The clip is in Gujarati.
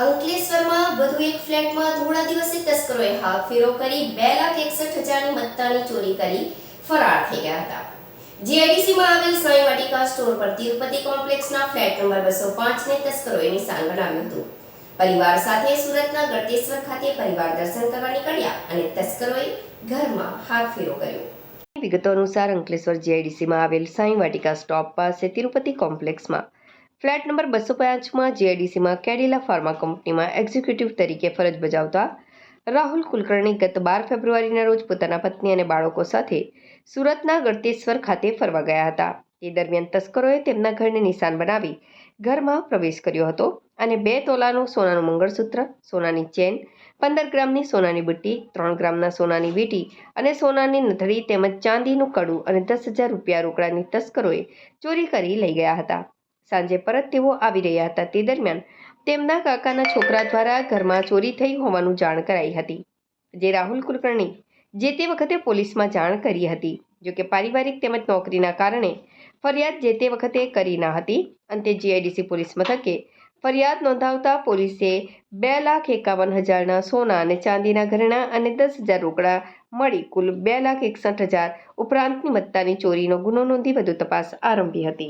અંકલેશ્વરમાં વધુ એક ફ્લેટમાં ધોળા દિવસે તસ્કરોએ હાથફેરો કરી બે લાખ એકસઠ હજારની મત્તાની ચોરી કરી, ફરાર થઈ ગયા હતા. જીઆઈડીસીમાં આવેલ સાંઈ વાટિકા સ્ટોર પર તિરુપતિ કોમ્પ્લેક્સના ફ્લેટ નંબર બસો પાંચને તસ્કરોએ નિશાન બનાવ્યું હતું. પરિવાર સાથે સુરતના ગળતેશ્વર ખાતે પરિવાર દર્શન કરવા નીકળ્યા અને તસ્કરોએ ઘરમાં હાથફેરો કર્યો. વિગતો અનુસાર અંકલેશ્વર જીઆઈડીસીમાં આવેલ સાંઈ વાટિકા સ્ટોપ પાસે તિરુપતિ કોમ્પ્લેક્સમાં ફ્લેટ નંબર બસો પાંચમાં જીઆઈડીસીમાં કેડિલા ફાર્મા કંપનીમાં એક્ઝિક્યુટિવ તરીકે ફરજ બજાવતા રાહુલ કુલકર્ણી ગત બાર ફેબ્રુઆરીના રોજ પોતાના પત્ની અને બાળકો સાથે સુરતના ગળતેશ્વર ખાતે ફરવા ગયા હતા. તે દરમિયાન તસ્કરોએ તેમના ઘરને નિશાન બનાવી ઘરમાં પ્રવેશ કર્યો હતો અને બે તોલાનું સોનાનું મંગળસૂત્ર, સોનાની ચેન, પંદર ગ્રામની સોનાની બુટ્ટી, ત્રણ ગ્રામના સોનાની વીટી અને સોનાની નથળી તેમજ ચાંદીનું કડું અને દસ હજાર રૂપિયા રોકડાની તસ્કરોએ ચોરી કરી લઈ ગયા હતા. સાંજે પરત તેઓ આવી રહ્યા હતા તે દરમિયાન તેમના કાકાના છોકરા દ્વારા ઘરમાં ચોરી થઈ હોવાનું જાણ કરાઈ હતી. જે રાહુલ કુલકર્ણી, જે તે વખતે પોલીસમાં જાણ કરી હતી જોકે પારિવારિક તેમજ નોકરીના કારણે ફરિયાદ જે તે વખતે કરી ન હતી અંતે જીઆઈડીસી પોલીસ મથકે ફરિયાદ નોંધાવતા પોલીસે બે લાખ એકાવન હજારના સોના અને ચાંદીના ઘરેણાં અને દસ હજાર રોકડા મળી કુલ બે લાખ એકસઠ હજાર ઉપરાંતની મત્તાની ચોરીનો ગુનો નોંધી વધુ તપાસ આરંભી હતી.